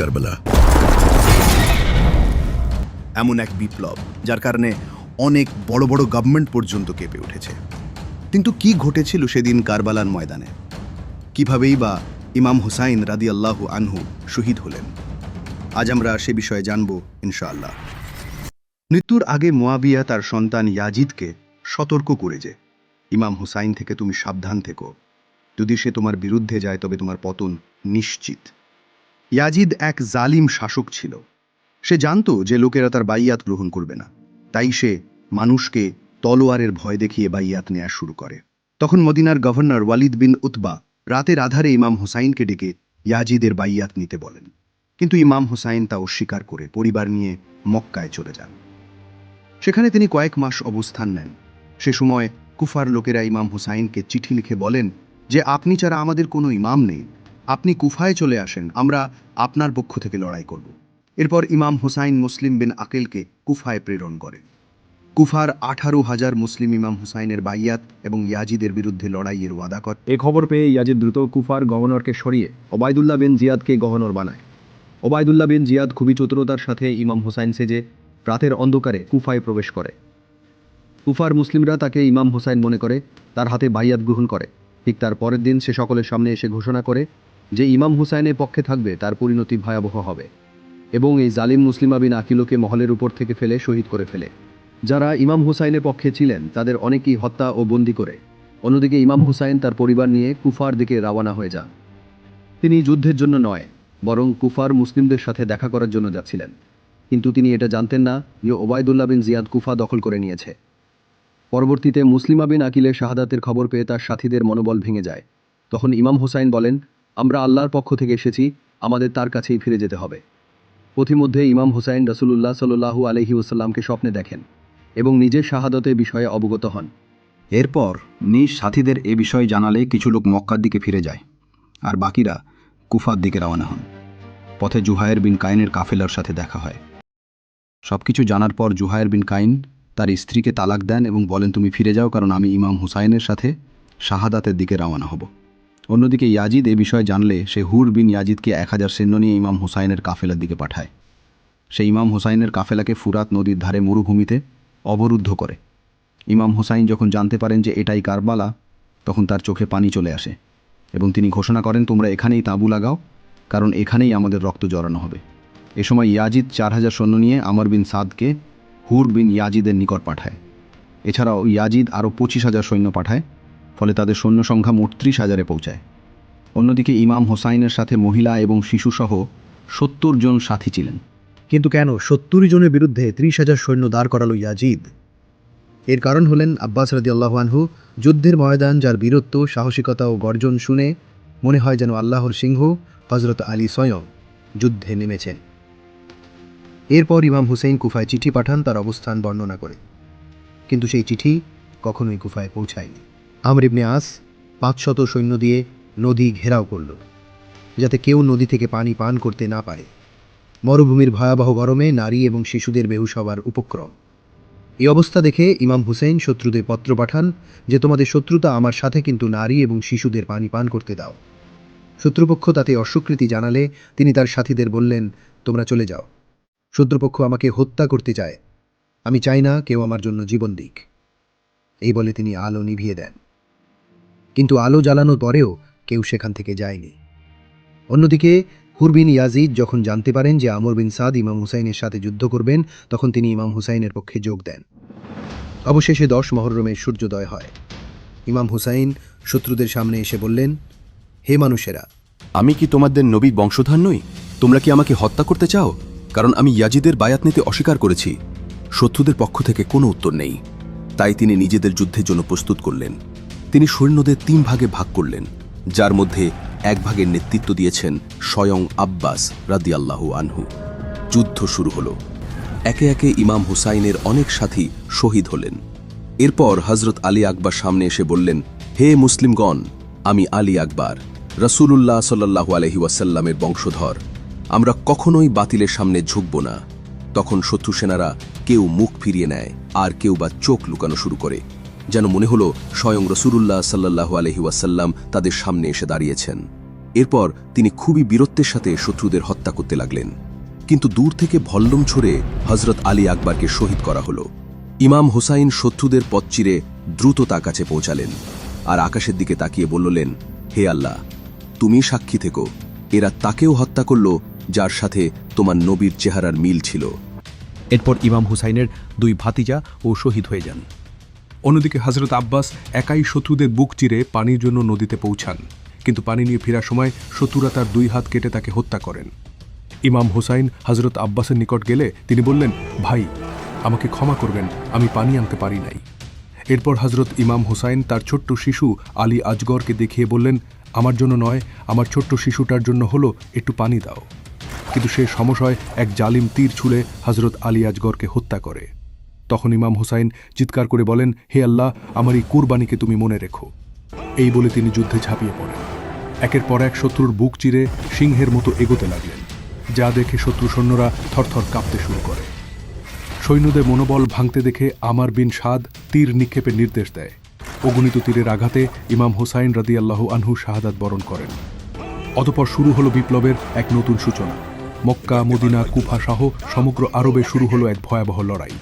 কারবালা এমন এক বিপ্লব, যার কারণে অনেক বড় বড় গভর্নমেন্ট পর্যন্ত কেঁপে উঠেছে। কিন্তু কি ঘটেছিল সেদিন কারবালার ময়দানে? কিভাবেই বা ইমাম হুসাইন রাদি আল্লাহু আনহু শহীদ হলেন? আজ আমরা সে বিষয়ে জানব, ইনশাআল্লাহ। মৃত্যুর আগে মোয়াবিয়া তার সন্তান ইয়াজিদকে সতর্ক করে যে, ইমাম হুসাইন থেকে তুমি সাবধান থেকো। যদি সে তোমার বিরুদ্ধে যায়, তবে তোমার পতন নিশ্চিত। ইয়াজিদ এক জালিম শাসক ছিল। সে জানতো যে লোকেরা তার বাইয়াত গ্রহণ করবে না। তাই সে মানুষকে তলোয়ারের ভয় দেখিয়ে বাইয়াত নেওয়া শুরু করে। তখন মদিনার গভর্নর ওয়ালিদ বিন উতবা রাতের আধারে ইমাম হুসাইনকে ডেকে ইয়াজিদের বাইয়াত নিতে বলেন। কিন্তু ইমাম হুসাইন তা অস্বীকার করে পরিবার নিয়ে মক্কায় চলে যান। সেখানে তিনি কয়েক মাস অবস্থান নেন। সে সময় কুফার লোকেরা ইমাম হুসাইনকে চিঠি লিখে বলেন যে, আপনি ছাড়া আমাদের কোনো ইমাম নেই। আপনি কুফায় চলে আসেন, আমরা আপনার পক্ষ থেকে লড়াই করব। এরপর ইমাম হুসাইন মুসলিম বিন আকেলকে কুফায় প্রেরণ করেন। কুফার আঠারো হাজার মুসলিম ইমাম হুসাইনের বাইয়াত এবং ইয়াজিদের বিরুদ্ধে লড়াইয়ের ওয়াদা করে। এ খবর পেয়ে ইয়াজিদ দ্রুত কুফার গভর্নরকে সরিয়ে ওবায়দুল্লাহ বিন জিয়াদকে গভর্নর বানায়। ওবায়দুল্লাহ বিন জিয়াদ খুবই চতুরতার সাথে ইমাম হুসাইন সেজে রাতের অন্ধকারে কুফায় প্রবেশ করে। কুফার মুসলিমরা তাকে ইমাম হুসাইন মনে করে, তার হাতে বাইয়াত গ্রহণ করে। ঠিক তার পরের দিন সে সকলের সামনে এসে ঘোষণা করে যে ইমাম হুসাইনের পক্ষে থাকবে, তার পরিণতি ভয়াবহ হবে। এবং এই জালিম মুসলিমা বিন আকিলোকে মহলের উপর থেকে ফেলে, শহীদ করে ফেলে। যারা ইমাম হুসাইনের পক্ষে ছিলেন, তাদের অনেকেই হত্যা ও বন্দি করে। অন্যদিকে ইমাম হুসাইন তার পরিবার নিয়ে কুফার দিকে রওনা হয়ে যান। তিনি যুদ্ধের জন্য নয়, বরং কুফার মুসলিমদের সাথে দেখা করার জন্য যাচ্ছিলেন। কিন্তু তিনি এটা জানতেন না যে ওবায়দুল্লাহ বিন জিয়াদ কুফা দখল করে নিয়েছে। পরবর্তীতে মুসলিমা বিন আকিলের শাহাদাতের খবর পেয়ে তার সাথীদের মনোবল ভেঙে যায়। তখন ইমাম হুসাইন বলেন আমরা আল্লাহর পক্ষ থেকে এসেছি, আমাদের তার কাছেই ফিরে যেতে হবে। পথিমধ্যে ইমাম হুসাইন রসুলুল্লাহ সাল্লু আলহি ওসাল্লামকে স্বপ্নে দেখেন এবং নিজের শাহাদতের বিষয়ে অবগত হন। এরপর নিজ সাথীদের এ বিষয়ে জানালে কিছু লোক মক্কার দিকে ফিরে যায় আর বাকিরা কুফার দিকে রওনা হন। পথে জুহায়ের বিন কাইনের কাফেলার সাথে দেখা হয়। সব কিছু জানার পর জুহায়ের বিন কাইন তার স্ত্রীকে তালাক দেন এবং বলেন, তুমি ফিরে যাও কারণ আমি ইমাম হুসাইনের সাথে শাহাদাতের দিকে রওনা হব। অন্যদিকে ইয়াজিদ এ বিষয়ে জানলে সে হুর বিন ইয়াজিদকে এক হাজার সৈন্য নিয়ে ইমাম হুসাইনের কাফেলার দিকে পাঠায়। সে ইমাম হুসাইনের কাফেলাকে ফুরাত নদীর ধারে মরুভূমিতে অবরুদ্ধ করে। ইমাম হুসাইন যখন জানতে পারেন যে এটাই কারবালা, তখন তার চোখে পানি চলে আসে এবং তিনি ঘোষণা করেন, তোমরা এখানেই তাঁবু লাগাও, কারণ এখানেই আমাদের রক্ত জড়ানো হবে। এ সময় ইয়াজিদ চার হাজার সৈন্য নিয়ে আমর বিন সাদকে হুর বিন ইয়াজিদের নিকট পাঠায়। এছাড়াও ইয়াজিদ আরও পঁচিশ হাজার সৈন্য পাঠায়। ফলে তাদের সৈন্য সংখ্যা মোট ত্রিশ হাজারে পৌঁছায়। অন্যদিকে ইমাম হোসাইনের সাথে মহিলা এবং শিশুসহ সত্তর জন সাথী ছিলেন। কিন্তু কেন সত্তর জনের বিরুদ্ধে ত্রিশ হাজার সৈন্য দাঁড় করালো ইয়াজিদ? এর কারণ হলেন আব্বাস রাদি আনহু যুদ্ধের ময়দান, যার বীরত্ব, সাহসিকতা ও গর্জন শুনে মনে হয় যেন আল্লাহর সিংহ হজরত আলী স্বয়ং যুদ্ধে নেমেছেন। এরপর ইমাম হুসেইন কুফায় চিঠি পাঠান, তার অবস্থান বর্ণনা করে। কিন্তু সেই চিঠি কখনোই কুফায় পৌঁছায়নি। আমর ইবনে আস পাঁচশত সৈন্য দিয়ে নদী ঘেরাও করল, যাতে কেউ নদী থেকে পানি পান করতে না পারে। মরুভূমির ভয়াবহ গরমে নারী এবং শিশুদের বেহুশ হওয়ার উপক্রম। এই অবস্থা দেখে ইমাম হুসেন শত্রুদের পত্র পাঠান যে, তোমাদের শত্রুতা আমার সাথে কিন্তু নারী এবং শিশুদের পানি পান করতে দাও। শত্রুপক্ষ তাতে অস্বীকৃতি জানালে তিনি তার সাথীদের বললেন, তোমরা চলে যাও। শত্রুপক্ষ আমাকে হত্যা করতে চায়। আমি চাই না কেউ আমার জন্য জীবন দিক। এই বলে তিনি আলো নিভিয়ে দেন। কিন্তু আলো জ্বালানোর পরেও কেউ সেখান থেকে যায়নি। অন্যদিকে হুরবিন ইয়াজিদ যখন জানতে পারেন যে আমর বিন সাদ ইমাম হুসাইনের সাথে যুদ্ধ করবেন, তখন তিনি ইমাম হুসাইনের পক্ষে যোগ দেন। অবশেষে দশ মহরমের সূর্যোদয় হয়। ইমাম হুসাইন শত্রুদের সামনে এসে বললেন, হে মানুষেরা, আমি কি তোমাদের নবীর বংশধর নই? তোমরা কি আমাকে হত্যা করতে চাও? কারণ আমি ইয়াজিদের বায়াত নিতে অস্বীকার করেছি। শত্রুদের পক্ষ থেকে কোনো উত্তর নেই। তাই তিনি নিজেদের যুদ্ধের জন্য প্রস্তুত করলেন। তিনি সৈন্যদের তিন ভাগে ভাগ করলেন, যার মধ্যে এক ভাগের নেতৃত্ব দিয়েছেন স্বয়ং আব্বাস রাদিয়াল্লাহু আনহু। যুদ্ধ শুরু হল। একে একে ইমাম হুসাইনের অনেক সাথী শহীদ হলেন। এরপর হজরত আলী আকবর সামনে এসে বললেন, হে মুসলিমগণ, আমি আলী আকবর, রসুলুল্লাহ সাল্লাহু আলহি ওয়াসাল্লামের বংশধর। আমরা কখনোই বাতিলের সামনে ঝুঁকব না। তখন শত্রু সেনারা কেউ মুখ ফিরিয়ে নেয়, আর কেউ বা চোখ লুকানো শুরু করে। যেন মনে হলো স্বয়ং রসুরুল্লাহ সাল্লাহু আলহি ওয়াসাল্লাম তাদের সামনে এসে দাঁড়িয়েছেন। এরপর তিনি খুবই বীরত্বের সাথে শত্রুদের হত্যা করতে লাগলেন। কিন্তু দূর থেকে ভল্লম ছড়ে হজরত আলী আকবরকে শহীদ করা হলো। ইমাম হোসাইন শত্রুদের পথ চিরে দ্রুত তার কাছে পৌঁছালেন আর আকাশের দিকে তাকিয়ে বললেন, হে আল্লাহ, তুমি সাক্ষী থেকো। এরা তাকেও হত্যা করল, যার সাথে তোমার নবীর চেহারার মিল ছিল। এরপর ইমাম হুসাইনের দুই ভাতিজা ও শহীদ হয়ে যান। অন্যদিকে হজরত আব্বাস একাই শত্রুদের বুক চিরে পানির জন্য নদীতে পৌঁছান। কিন্তু পানি নিয়ে ফেরার সময় শত্রুরা তার দুই হাত কেটে তাকে হত্যা করেন। ইমাম হোসাইন হজরত আব্বাসের নিকট গেলে তিনি বললেন, ভাই, আমাকে ক্ষমা করবেন, আমি পানি আনতে পারি নাই। এরপর হজরত ইমাম হোসাইন তার ছোট্ট শিশু আলী আজগরকে দেখিয়ে বললেন, আমার জন্য নয়, আমার ছোট্ট শিশুটার জন্য হলো, একটু পানি দাও। কিন্তু সে সমশয় এক জালিম তীর ছুঁড়ে হজরত আলী আজগরকে হত্যা করে। তখন ইমাম হুসাইন চিৎকার করে বলেন, হে আল্লাহ, আমার এই কুরবানিকে তুমি মনে রেখো। এই বলে তিনি যুদ্ধে ঝাঁপিয়ে পড়েন। একের পর এক শত্রুর বুক চিরে সিংহের মতো এগোতে লাগলেন, যা দেখে শত্রু সৈন্যরা থরথর কাঁপতে শুরু করে। সৈন্যদের মনোবল ভাঙতে দেখে আমার বিন সাদ তীর নিক্ষেপের নির্দেশ দেয়। অগণিত তীরের আঘাতে ইমাম হোসাইন রাদি আল্লাহ আনহু শাহাদাত বরণ করেন। অতপর শুরু হলো বিপ্লবের এক নতুন সূচনা। মক্কা, মদিনা, কুফা সহ সমগ্র আরবে শুরু হলো এক ভয়াবহ লড়াই।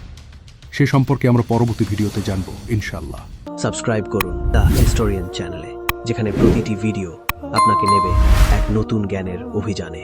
সে সম্পর্কে আমরা পরবর্তী ভিডিওতে জানব ইনশাল্লাহ সাবস্ক্রাইব করুন দ্য হিস্টোরিয়ান চ্যানেলে, যেখানে প্রতিটি ভিডিও আপনাকে নেবে এক নতুন জ্ঞানের অভিযানে।